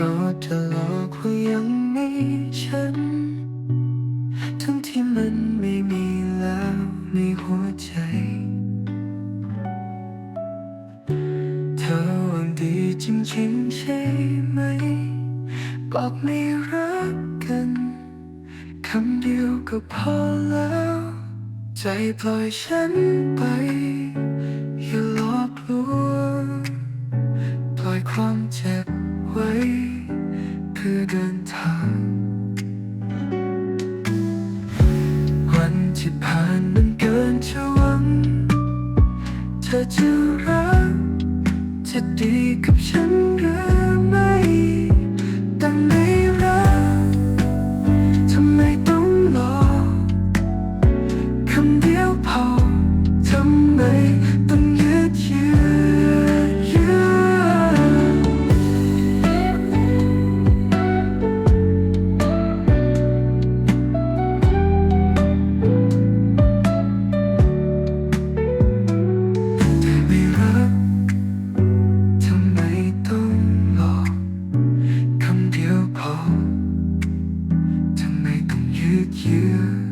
ก็จะหลอกว่ายังมีฉัน ทั้งที่มันไม่มีแล้วในหัวใจ เธอหวังดีจริงๆใช่ไหม บอกไม่รักกันคำเดียวก็พอแล้ว ใจปล่อยฉันไป อย่าหลอกลวงปล่อยความเจ็บ ไว้ เพื่อเดินทาง วันที่ผ่านมันเกินจะหวัง เธอจะรักจะดีกับฉันหรือ pick you.